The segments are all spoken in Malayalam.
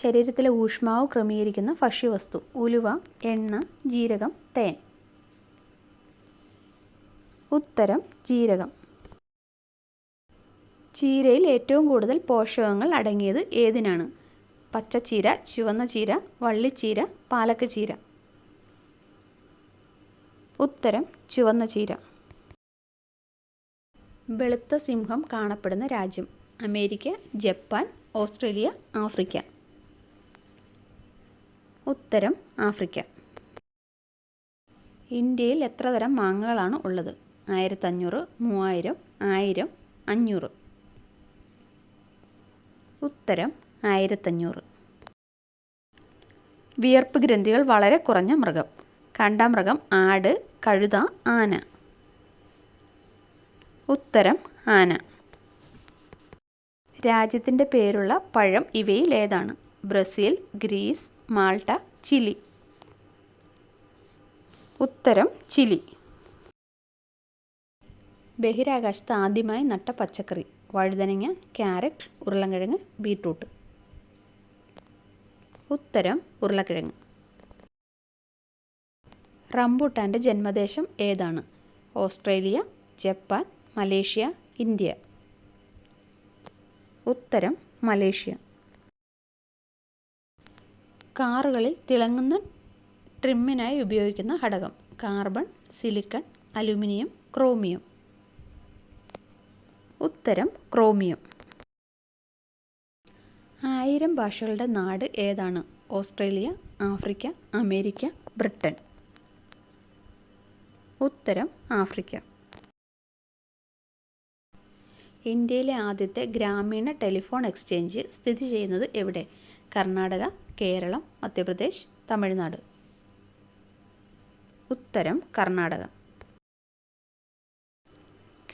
ശരീരത്തിലെ ഊഷ്മാവ് ക്രമീകരിക്കുന്ന ഭക്ഷ്യവസ്തു ഉലുവ എണ്ണ ജീരകം തേൻ. ഉത്തരം ജീരകം. ചീരയിൽ ഏറ്റവും കൂടുതൽ പോഷകങ്ങൾ അടങ്ങിയത് ഏതിനാണ്? പച്ചച്ചീര ചുവന്ന ചീര വള്ളിച്ചീര പാലക്ക് ചീര ഉത്തരം ചുവന്ന ചീര. വെളുത്ത സിംഹം കാണപ്പെടുന്ന രാജ്യം. America Japan Australia Africa. ഉത്തരം ആഫ്രിക്ക. ഇന്ത്യയിൽ എത്ര തരം മാങ്ങകളാണ് ഉള്ളത്? ആയിരത്തഞ്ഞൂറ് മൂവായിരം ആയിരം അഞ്ഞൂറ്. ഉത്തരം ആയിരത്തഞ്ഞൂറ്. വിയർപ്പ് ഗ്രന്ഥികൾ വളരെ കുറഞ്ഞ മൃഗം. കണ്ടാമൃഗം ആട് കഴുത ആന. ഉത്തരം ആന. രാജ്യത്തിന്റെ പേരുള്ള പഴം ഇവയിൽ ഏതാണ്? Brazil Greece Malta Chile. ഉത്തരം ചിലി. ബഹിരാകാശത്ത് ആദ്യമായി നട്ട പച്ചക്കറി. വഴുതനങ്ങ ക്യാരറ്റ് ഉരുളക്കിഴങ്ങ് ബീട്രൂട്ട്. ഉത്തരം ഉരുളക്കിഴങ്ങ് റംബൂട്ടാന്റെ ജന്മദേശം ഏതാണ്? Australia Japan Malaysia India. ഉത്തരം മലേഷ്യ. കാറുകളിൽ തിളങ്ങുന്ന ട്രിമ്മിനായി ഉപയോഗിക്കുന്ന ഘടകം. Carbon silicon aluminium chromium. ഉത്തരം ക്രോമിയം. ആയിരം ഭാഷകളുടെ നാട് ഏതാണ്? Australia Africa America Britain. ഉത്തരം ആഫ്രിക്ക. ഇന്ത്യയിലെ ആദ്യത്തെ ഗ്രാമീണ ടെലിഫോൺ എക്സ്ചേഞ്ച് സ്ഥിതി ചെയ്യുന്നത് എവിടെ? കർണാടക കേരളം മധ്യപ്രദേശ് തമിഴ്നാട്. ഉത്തരം കർണാടക.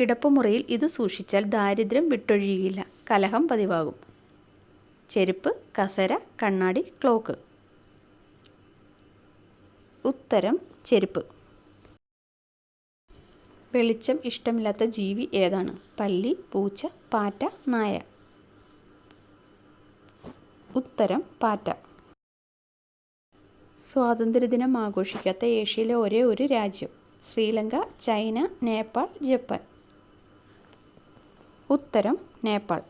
കിടപ്പുമുറിയിൽ ഇത് സൂക്ഷിച്ചാൽ ദാരിദ്ര്യം വിട്ടൊഴിയുകയില്ല കലഹം പതിവാകും. ചെരുപ്പ് കസര കണ്ണാടി ക്ലോക്ക്. ഉത്തരം ചെരുപ്പ്. വെളിച്ചം ഇഷ്ടമില്ലാത്ത ജീവി ഏതാണ്? പല്ലി പൂച്ച പാറ്റ നായ. ഉത്തരം പാറ്റ. സ്വാതന്ത്ര്യദിനം ആഘോഷിക്കാത്ത ഏഷ്യയിലെ ഒരേ ഒരു രാജ്യം ശ്രീലങ്ക ചൈന നേപ്പാൾ ജപ്പാൻ. ഉത്തരം നേപ്പാൾ.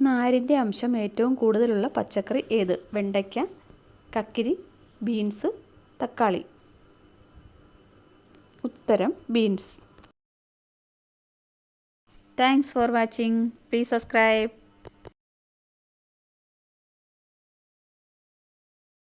നാരിന്റെ അംശം ഏറ്റവും കൂടുതലുള്ള പച്ചക്കറി ഏത്? വെണ്ടയ്ക്ക കക്കിരി ബീൻസ് തക്കാളി. ഉത്തരം beans. Thanks for watching please subscribe